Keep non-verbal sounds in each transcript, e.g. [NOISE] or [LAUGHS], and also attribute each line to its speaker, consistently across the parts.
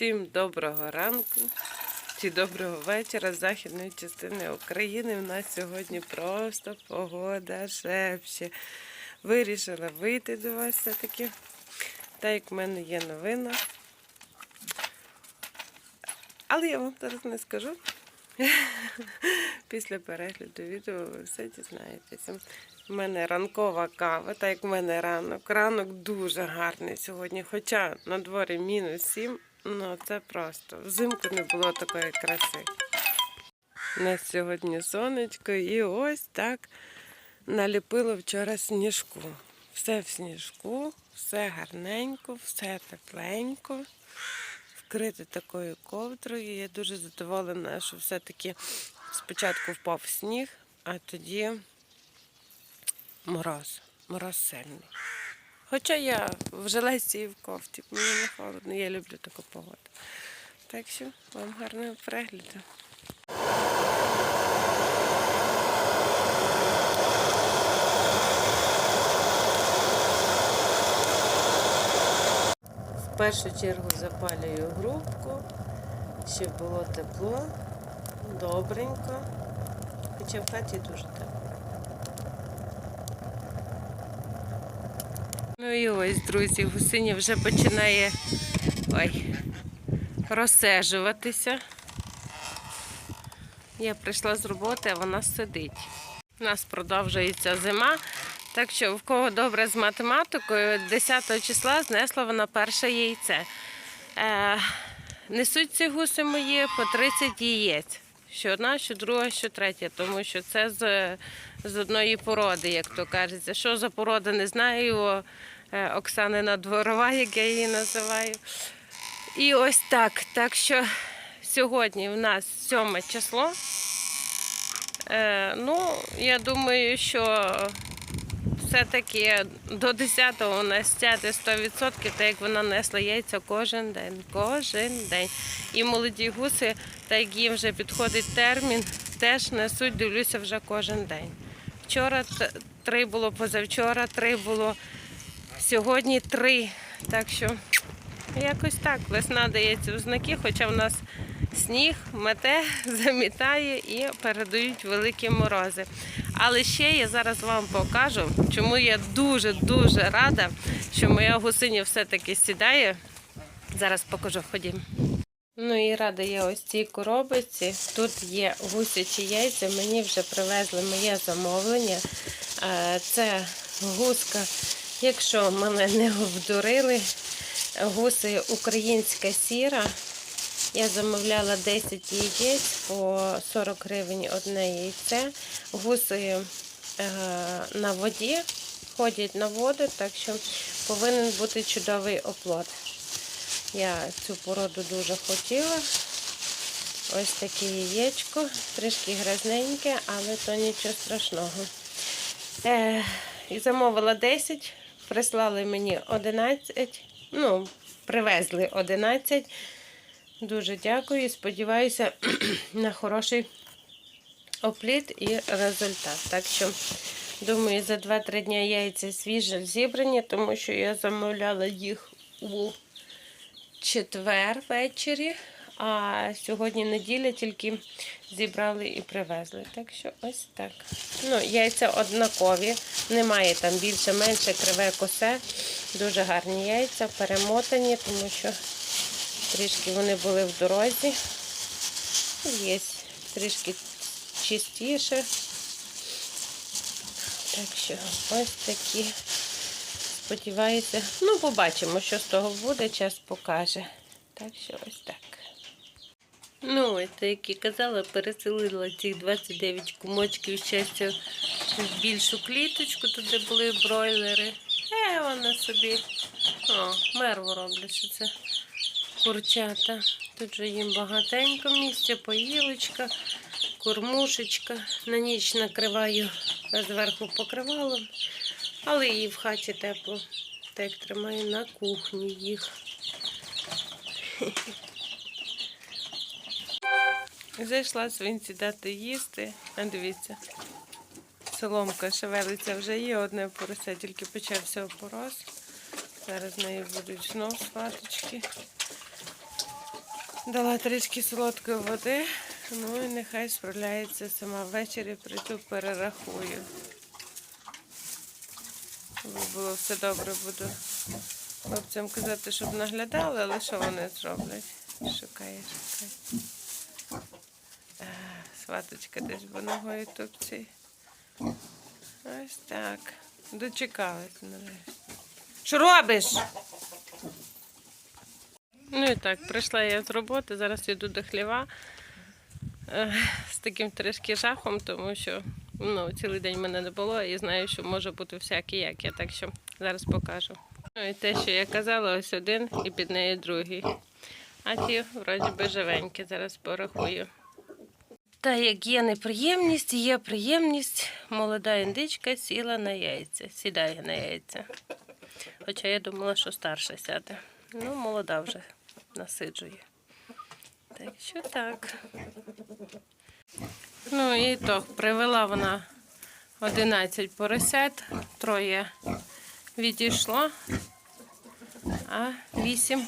Speaker 1: Всім доброго ранку чи доброго вечора з західної частини України. У нас сьогодні просто погода шепче. Вирішила вийти до вас все-таки. Так як в мене є новина. Але я вам зараз не скажу. Після перегляду відео ви все дізнаєтеся. У мене ранкова кава, так як в мене ранок. Ранок дуже гарний сьогодні. Хоча на дворі мінус 7, ну це просто. Взимку не було такої краси. У нас сьогодні сонечко і ось так наліпило вчора сніжку. Все в сніжку, все гарненько, все тепленько вкрите такою ковдрою. Я дуже задоволена, що все-таки спочатку впав сніг, а тоді мороз. Мороз сильний. Хоча я в жилетці і в кофті, мені не холодно, я люблю таку погоду. Так що вам гарного перегляду. В першу чергу запалюю грубку, щоб було тепло, добренько. Хоча в хаті дуже тепло. Ну і ось, друзі, гусиня вже починає ой, розсежуватися. Я прийшла з роботи, а вона сидить. У нас продовжується зима. Так що, в кого добре з математикою, 10 числа знесла вона перше яйце. Е, несуть ці гуси мої по 30 яєць. Що одна, що друга, що третя, тому що це з, з одної породи, як то кажеться. Що за порода, не знаю. Е, Оксанина дворова, як я її називаю. І ось так. Так що сьогодні в нас 7 число. Е, ну, я думаю, що все-таки до 10-го у нас стяти 100%, так як вона несла яйця кожен день. Кожен день. І молоді гуси, так як їм вже підходить термін, теж несуть, дивлюся, вже кожен день. Вчора три було, позавчора три було, сьогодні три. Так що якось так. Весна дається в знаки, хоча в нас сніг мете, [LAUGHS] замітає і передають великі морози. Але ще я зараз вам покажу, чому я дуже-дуже рада, що моя гусиня все-таки сідає. Зараз покажу, ходім. Ну і рада я ось цій коробиці. Тут є гусячі яйця. Мені вже привезли моє замовлення. Е, Це гуска, якщо мене не обдурили, гуси українська сіра. Я замовляла 10 яєць по 40 гривень одне яйце. Гуси е, на воді ходять на воду, так що повинен бути чудовий оплот. Я цю породу дуже хотіла. Ось таке яєчко, трішки грязненьке, але то нічого страшного. Е, замовила 10, прислали мені 11, ну, привезли 11. Дуже дякую сподіваюся [CLEARS THROAT] на хороший опліт і результат. Так що, думаю, за 2-3 дні яйця свіже зібрані, тому що я замовляла їх у четвер ввечері, а сьогодні неділя тільки зібрали і привезли. Так що ось так. Ну, яйця однакові, немає там більше, менше, криве косе. Дуже гарні яйця, перемотані, тому що трішки вони були в дорозі. Є трішки чистіше. Так що ось такі. Сподіваюся, ну побачимо, що з того буде, час покаже. Так що ось так. Ну, ось як і казала, переселила цих 29 кумочків щастя в більшу кліточку, туди були бройлери. Е, вони собі. О, мерву роблять, що це курчата. Тут же їм багатенько місця, поїлочка, кормушечка. На ніч накриваю зверху покривалом, але і в хаті тепло. Так тримаю на кухні їх. [LAUGHS] Зайшла свинці дати їсти. А дивіться, соломка шевелиться вже є одне порося, тільки почався опорос. Зараз в неї будуть знов сваточки. Дала трішки солодкої води, ну і нехай справляється сама. Ввечері прийду, перерахую. Було все добре, буду хлопцям казати, щоб наглядали, але що вони зроблять? Шукає, шукає. Сваточка десь бо ногою тупці. Ось так. Дочекалась нарешті. Що робиш? Ну і так, прийшла я з роботи, зараз йду до хліва Е, з таким трішки жахом, тому що ну, цілий день мене не було і знаю, що може бути всяке яке, так що зараз покажу. Ну і те, що я казала, ось один і під нею другий. А ті вроді би живенькі, зараз порахую. Та як є неприємність, є приємність, молода індичка сіла на яйця, сідає на яйця. Хоча я думала, що старша сяде. Ну, молода вже насиджує. Так що так. Ну і то, привела вона 11 поросят, троє відійшло, а 8,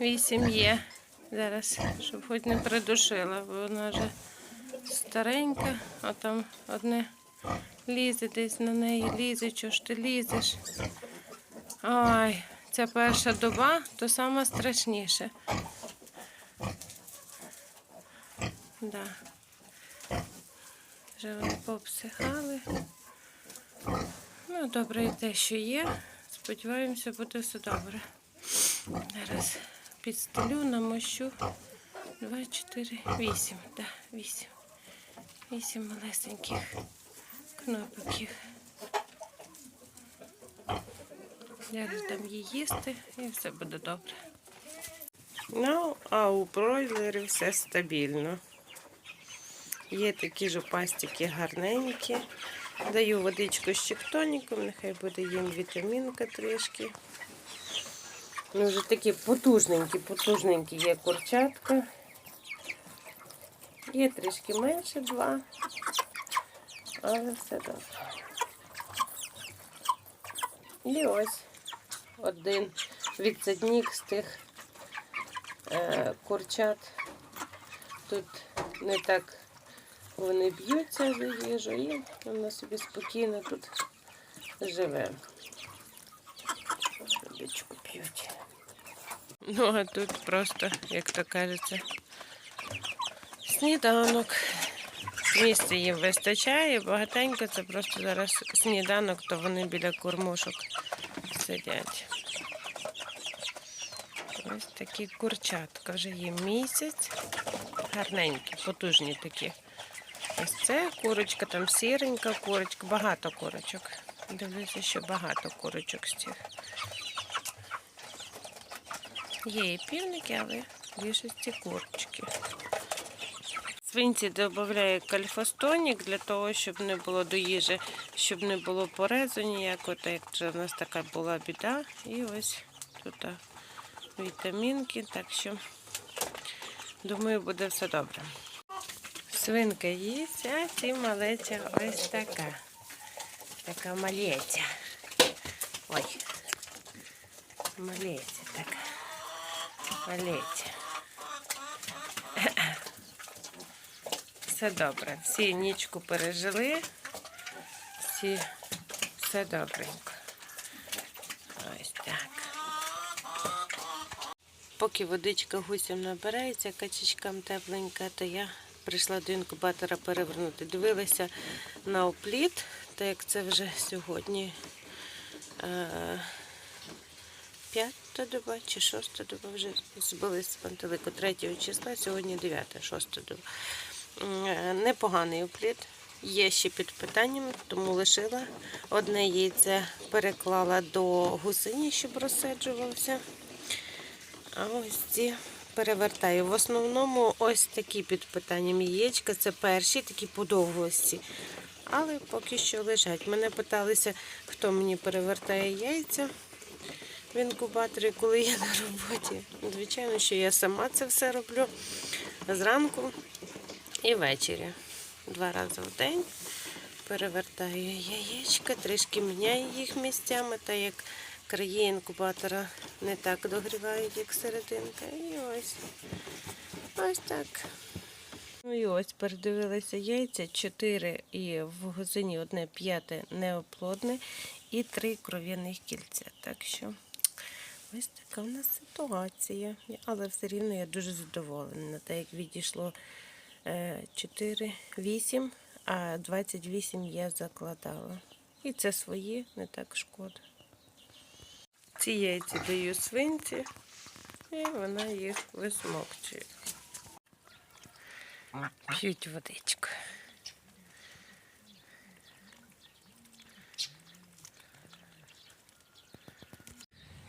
Speaker 1: 8 є. Зараз, щоб хоч не придушила, бо вона вже старенька, а там одне лізе десь на неї, лізе, чого ж ти лізеш. Ой, ця перша доба то саме страшніше. Да. Вже вони пообсихали. Ну, добре і те, що є. Сподіваємося, буде все добре. Зараз підстелю, намощу. Два, чотири, вісім. Да, вісім. Вісім малесеньких кнопиків. Зараз дам їй їсти і все буде добре. Ну, а у бройлерів все стабільно. Є такі ж пастики гарненькі. Даю водичку з чектоніком, нехай буде їм вітамінка трішки. Ну, вже такі потужненькі, потужненькі є курчатка. Є трішки менше два, але все добре. І ось один відсадник з тих е, курчат. Тут не так вони б'ються за їжу і вона собі спокійно тут живе. Водичку п'ють. Ну, а тут просто, як то кажеться, сніданок. Місця їм вистачає, багатенько це просто зараз сніданок, то вони біля кормушок сидять. Ось такі курчатка, вже їм місяць. Гарненькі, потужні такі. Ось це курочка, там сіренька курочка, багато курочок. Дивлюся, що багато курочок з цих. Є і півники, але більшості курочки. Свинці додаю кальфостонік для того, щоб не було до їжі, щоб не було порезу ніякого, так як в нас така була біда. І ось тут вітамінки, так що думаю, буде все добре. Свинка їсть, а ці малеця ось така. Така малеця. Ой. Малеця така. Малеця. [LAUGHS] Все добре. Всі нічку пережили. Всі все добренько. Ось так. Поки водичка гусям набирається, качечкам тепленька, то я прийшла до інкубатора перевернути. Дивилася на опліт, так як це вже сьогодні е, п'ята доба чи шоста доба вже збили пантелику 3 числа, сьогодні 9, 6 доба. Е, Непоганий опліт. Є ще під питанням, тому лишила. Одне яйце переклала до гусині, щоб розсаджувався. А ось ці перевертаю. В основному ось такі під питанням яєчка. Це перші, такі подовгості. Але поки що лежать. Мене питалися, хто мені перевертає яйця в інкубаторі, коли я на роботі. Звичайно, що я сама це все роблю зранку і ввечері. Два рази в день перевертаю яєчка, трішки міняю їх місцями, так як краї інкубатора не так догрівають, як серединка. І ось. Ось так. Ну і ось передивилися яйця, чотири і в газині одне п'яте неоплодне і три кров'яних кільця. Так що ось така в нас ситуація. Але все рівно я дуже задоволена. Так як відійшло 4, 8, а 28 я закладала. І це свої, не так шкода. Ці яйця даю свинці, і вона їх висмокчує. П'ють водичку.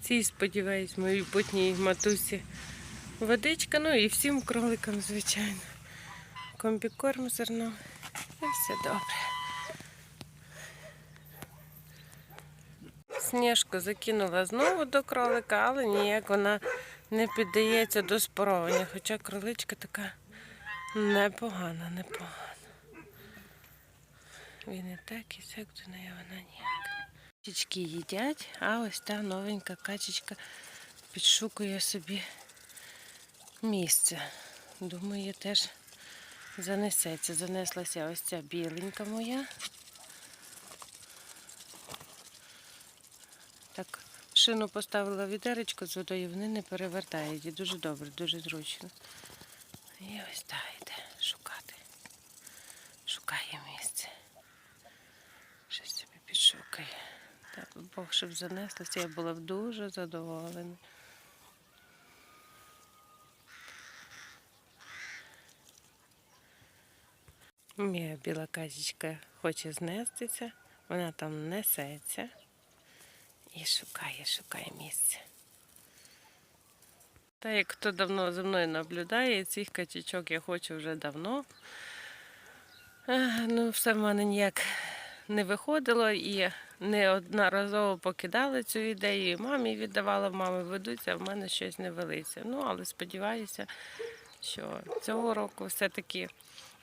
Speaker 1: Цій, сподіваюсь, моїй путній матусі водичка, ну і всім кроликам, звичайно. Комбікорм зерно. І все добре. Сніжку закинула знову до кролика, але ніяк вона не піддається до споровання. Хоча кроличка така непогана, непогана. Він і так, і сяк до неї вона ніяк. Качечки їдять, а ось та новенька качечка підшукує собі місце. Думаю, теж занесеться. Занеслася ось ця біленька моя. Так, шину поставила відеречко з водою, вони не перевертають. І дуже добре, дуже зручно. І ось так йде шукати. Шукає місце. Щось собі підшукає. Так, Бог, щоб занеслося, я була б дуже задоволена. Моя біла казічка хоче знестися, вона там несеться і шукає, шукає місце. Та як хто давно за мною наблюдає, цих качечок я хочу вже давно. Ну, все в мене ніяк не виходило і неодноразово покидали цю ідею. І Мамі віддавала, мами ведуться, а в мене щось не велиться. Ну, але сподіваюся, що цього року все-таки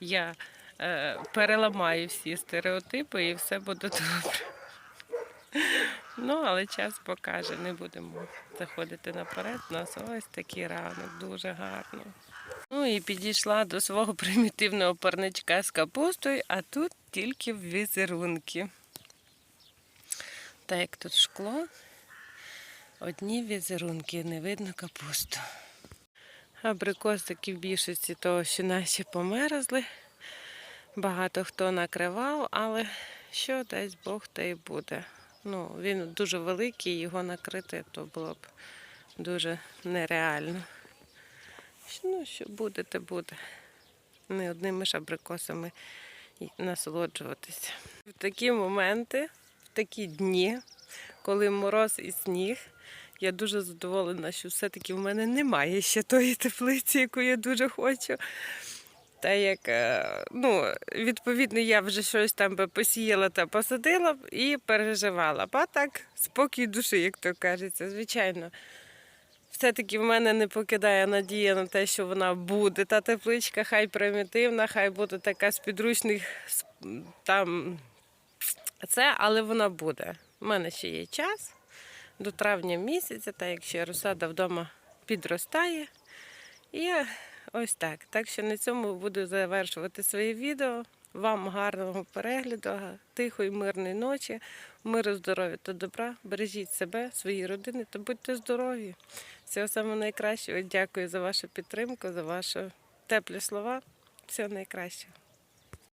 Speaker 1: я е, переламаю всі стереотипи і все буде [LAUGHS] добре. Ну, але час покаже, не будемо заходити наперед. У нас ось такий ранок, дуже гарно. Ну і підійшла до свого [LAUGHS] примітивного парничка з капустою, а тут тільки візерунки. Так як тут шкло, одні візерунки, не видно капусту. Абрикосики в більшості того, що наші померзли. Багато хто накривав, але що дасть Бог, те й буде. Ну, він дуже великий, його накрити то було б дуже нереально. Ну, що буде, те буде. Не одними ж абрикосами насолоджуватися. В такі моменти, в такі дні, коли мороз і сніг, я дуже задоволена, що все-таки в мене немає ще тої [LAUGHS] теплиці, яку я дуже хочу. Та як, е, ну, відповідно, я вже щось там би посіяла та посадила б і переживала. А так, спокій душі, як то кажеться, звичайно. Все-таки в мене не покидає надія на те, що вона буде. Та тепличка, хай примітивна, хай буде така з підручних там це, але вона буде. У мене ще є час до травня місяця, та якщо розсада вдома підростає. І ось так. Так що на цьому буду завершувати своє відео. Вам гарного перегляду, тихої, мирної ночі, миру, здоров'я та добра. Бережіть себе, свої родини та будьте здорові. Всього самого найкращого. Дякую за вашу підтримку, за ваші теплі слова. Всього найкращого.